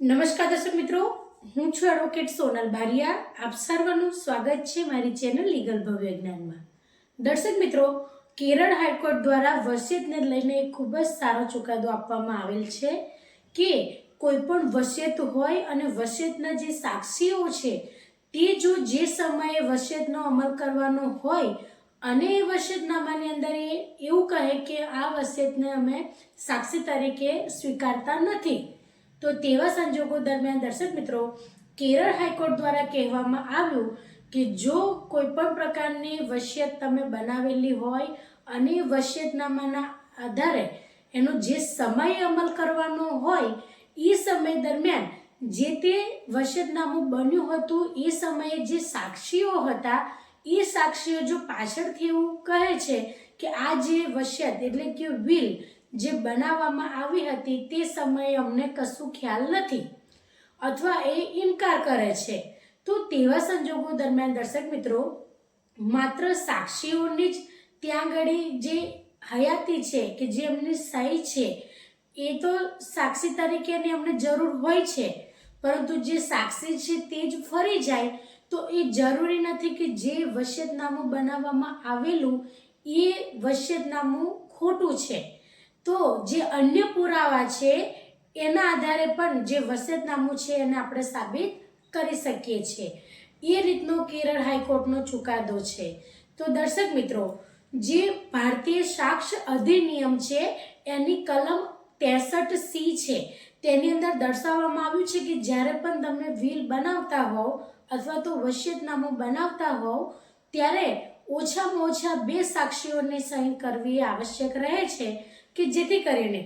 નમસ્કાર દર્શક મિત્રો, હું છું એડવોકેટ સોનલ ભારિયા. આપ સર્વનું સ્વાગત છે મારી ચેનલ લીગલ ભવ્ય જ્ઞાનમાં. દર્શક મિત્રો, કેરળ હાઈકોર્ટ દ્વારા વસિયતને લઈને ખૂબ જ સારો ચુકાદો આપવામાં આવેલ છે કે કોઈ પણ વસિયત હોય અને વસિયતના જે સાક્ષીઓ છે, તે જો જે સમયે વસિયતનો અમલ કરવાનો હોય અને એ વસિયતનામાની અંદર એ એવું કહે કે આ વસિયતને અમે સાક્ષી તરીકે સ્વીકારતા નથી. તો તેવા સંજોગો દરમિયાન દર્શક મિત્રો, કેરળ હાઈકોર્ટ દ્વારા કહેવામાં આવ્યું કે જો કોઈ પણ પ્રકારની વસિયત તમે બનાવેલી હોય અને વસિયતનામાના આધારે એનો જે સમય અમલ કરવાનો હોય, એ સમય દરમિયાન જે તે વસિયતનામું બન્યું હતું, એ સમયે જે સાક્ષીઓ હતા, એ સાક્ષીઓ જો પાછળથી એવું કહે છે કે આ જે વસિયત, એટલે કે વિલ જે બનાવવામાં આવી હતી તે સમયે અમને કશું ખ્યાલ નથી. અથવા એ ઇનકાર કરે છે. તો તેવા સંજોગો દરમિયાન દર્શક મિત્રો, માત્ર સાક્ષીઓની જ ત્યાં આગળ જે હયાતી છે કે જે એમની સહી છે, એ તો સાક્ષી તરીકેની અમને જરૂર હોય છે. પરંતુ જે સાક્ષી છે તે જ ફરી જાય તો એ જરૂરી નથી કે જે વસિયતનામું બનાવવામાં આવેલું એ વસિયતનામું ખોટું છે. તો જે અન્ય પુરાવા છે, એના આધારે પણ જે વસિયતનામું છે એને આપણે સાબિત કરી શકીએ છીએ એ રીતનો કેરળ હાઈકોર્ટનો ચુકાદો છે. તો દર્શક મિત્રો, જે ભારતીય સાક્ષ અધિનિયમ છે, એની કલમ ત્રેસઠ સી છે, તેની અંદર દર્શાવવામાં આવ્યું છે કે જ્યારે પણ તમે વિલ બનાવતા હોવ અથવા તો વસિયતનામું બનાવતા હોવ, ત્યારે ઓછામાં ઓછા બે સાક્ષીઓને સહી કરવી આવશ્યક રહે છે કે જેથી કરીને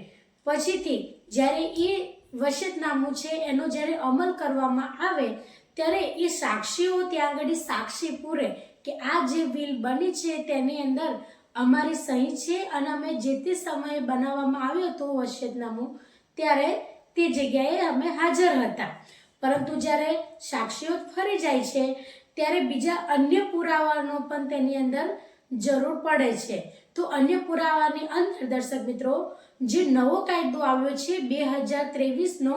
પછીથી જ્યારે એ વસિયતનામું છે, એનો જ્યારે અમલ કરવામાં આવે, ત્યારે એ સાક્ષીઓ ત્યાં આગળ સાક્ષી પૂરે કે આ જે બિલ બની છે તેની અંદર અમારી સહી છે અને અમે જે તે સમયે બનાવવામાં આવ્યું હતું વસિયતનામું ત્યારે તે જગ્યાએ અમે હાજર હતા. પરંતુ જ્યારે સાક્ષીઓ ફરી જાય છે ત્યારે બીજા અન્ય પુરાવાનો પણ તેની અંદર જરૂર પડે છે. તો અન્ય પુરાવાની અંદર દર્શક મિત્રો, જે નવો કાયદો આવ્યો છે બે હજાર ત્રેવીસનો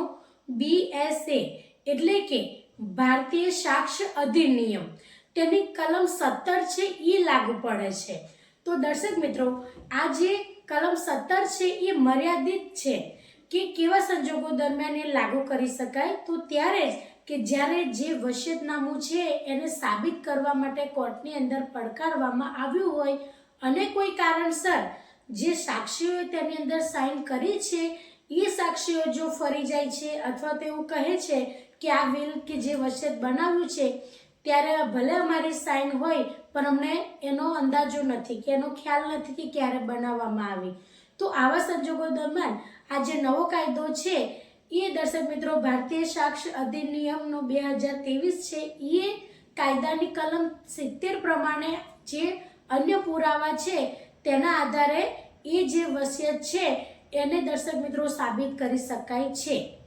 બીએસએ એટલે કે ભારતીય સાક્ષ અધિનિયમ, તેની કલમ સત્તર છે એ લાગુ પડે છે. તો દર્શક મિત્રો, આ જે કલમ સત્તર છે એ મર્યાદિત છે કે કેવા સંજોગો દરમિયાન એ લાગુ કરી શકાય? તો ત્યારે જ કે જ્યારે જે વસિયતનામું છે એને સાબિત કરવા માટે કોર્ટની અંદર પડકારવામાં આવ્યું હોય અને કોઈ કારણસર જે સાક્ષીઓએ તેની અંદર સાઇન કરી છે, એ સાક્ષીઓ જો ફરી જાય છે અથવા તેવું કહે છે કે આ વિલ કે જે વસિયત બનાવ્યું છે, ત્યારે ભલે અમારી સાઇન હોય, પણ અમને એનો અંદાજો નથી કે એનો ખ્યાલ નથી કે ક્યારે બનાવવામાં આવી. તો આવા સંજોગો દરમિયાન આ જે નવો કાયદો છે એ દર્શક મિત્રો, ભારતીય સાક્ષ અધિનિયમનો બે હજાર ત્રેવીસ છે. એ કાયદાની કલમ સિત્તેર પ્રમાણે જે અન્ય પુરાવા છે, તેના આધારે એ જે વસિયત છે, એને દર્શક મિત્રો સાબિત કરી શકાય છે.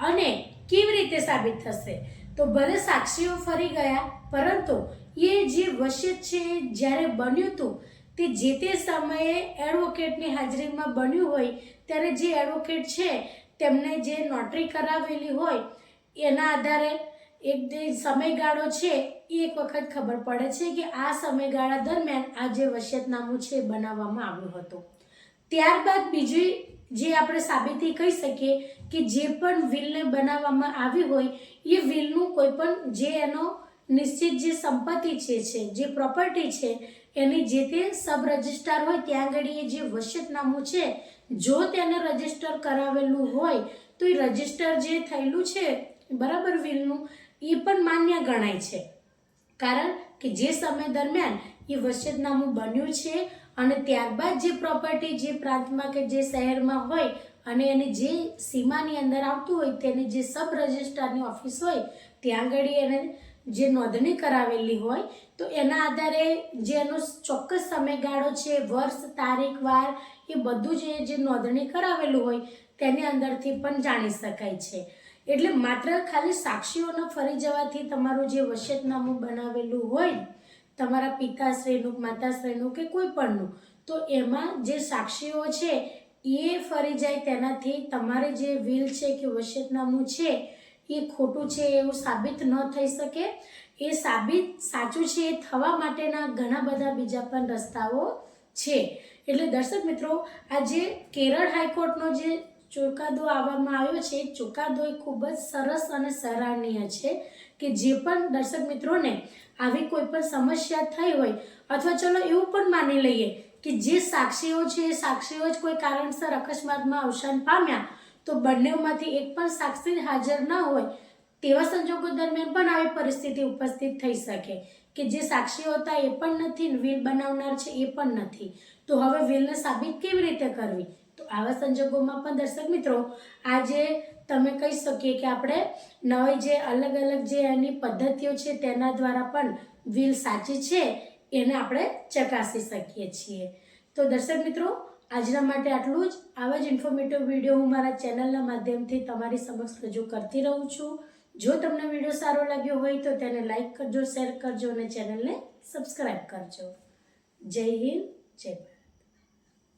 અને કેવી રીતે સાબિત થશે? તો ભલે સાક્ષીઓ ફરી ગયા, પરંતુ એ જે વસિયત છે જ્યારે બન્યું હતું, તે જે તે સમયે એડવોકેટની હાજરીમાં બન્યું હોય, ત્યારે જે એડવોકેટ છે તેમને જે નોટરી કરાવેલી હોય, એના આધારે એક જે સમયગાળો છે, એ એક વખત ખબર પડે છે કે આ સમયગાળા દરમિયાન આ જે વસિયતનામું છે એ બનાવવામાં આવ્યું હતું. ત્યારબાદ બીજી જે આપણે સાબિતી કહી શકીએ કે જે પણ વિલને બનાવવામાં આવી હોય, એ વિલનું કોઈ પણ જે એનો નિશ્ચિત જે સંપત્તિ છે જે પ્રોપર્ટી છે, એની જે તે સબ રજિસ્ટ્રાર હોય, ત્યાં આગળ એ જે વસિયતનામું છે જો તેને રજિસ્ટર કરાવેલું હોય, તો એ રજિસ્ટર જે થયેલું છે, બરાબર વિલનું, એ પણ માન્ય ગણાય છે. કારણ કે જે સમય દરમિયાન એ વસિયતનામું બન્યું છે અને ત્યારબાદ જે પ્રોપર્ટી જે પ્રાંતમાં કે જે શહેરમાં હોય અને એને જે સીમાની અંદર આવતું હોય, તેની જે સબ રજિસ્ટ્રારની ઓફિસ હોય, ત્યાં આગળ એને જે નોંધણી કરાવેલી હોય, તો એના આધારે જે એનો ચોક્કસ સમયગાળો છે, વર્ષ, તારીખ, વાર, એ બધું જે જે નોંધણી કરાવેલું હોય, તેની અંદરથી પણ જાણી શકાય છે. એટલે માત્ર ખાલી સાક્ષીઓના ફરી જવાથી તમારું જે વસિયતનામું બનાવેલું હોય, તમારા પિતાશ્રીનું, માતાશ્રીનું કે કોઈ પણનું, તો એમાં જે સાક્ષીઓ છે, એ ફરી જાય તેનાથી તમારે જે વિલ છે કે વસિયતનામું છે એ ખોટું છે એવું સાબિત ન થઈ શકે. એ સાબિત સાચું છે એ થવા માટેના ઘણા બધા બીજા પણ રસ્તાઓ છે. એટલે દર્શક મિત્રો આ જે કેરળ હાઈકોર્ટનો જે ચુકાદો આવવામાં આવ્યો છે, એ ચુકાદો એ ખૂબ જ સરસ અને સરાહનીય છે કે જે પણ દર્શક મિત્રોને આવી કોઈ પણ સમસ્યા થઈ હોય, અથવા ચલો એવું પણ માની લઈએ કે જે સાક્ષીઓ છે એ સાક્ષીઓ જ કોઈ કારણસર અકસ્માતમાં અવસાન પામ્યા તો બંનેમાંથી એક પણ સાક્ષી હાજર ન હોય તેવા સંજોગો દરમિયાન પણ આવી પરિસ્થિતિ ઉપસ્થિત થઈ શકે. કે જે સાક્ષીઓ હતા એ પણ નથી વિલ બનાવનાર છે એ પણ નથી. તો હવે વિલને સાબિત કેવી રીતે કરવી? તો આવા સંજોગોમાં પણ દર્શક મિત્રો, આજે તમે કહી શકીએ કે આપણે નવી જે અલગ અલગ જે એની પદ્ધતિઓ છે તેના દ્વારા પણ વિલ સાચી છે, એને આપણે ચકાસી શકીએ છીએ. તો દર્શક મિત્રો આજના માટે આટલું જ. આવા જ ઇન્ફોર્મેટિવ વીડિયો હું મારા ચેનલના માધ્યમથી તમારી સમક્ષ રજૂ કરતી રહું છું. જો તમને વીડિયો સારો લાગ્યો હોય તો તેને લાઈક કરજો શેર કરજો અને ચેનલને સબસ્ક્રાઈબ કરજો. જય હિન્દ, જય ભારત.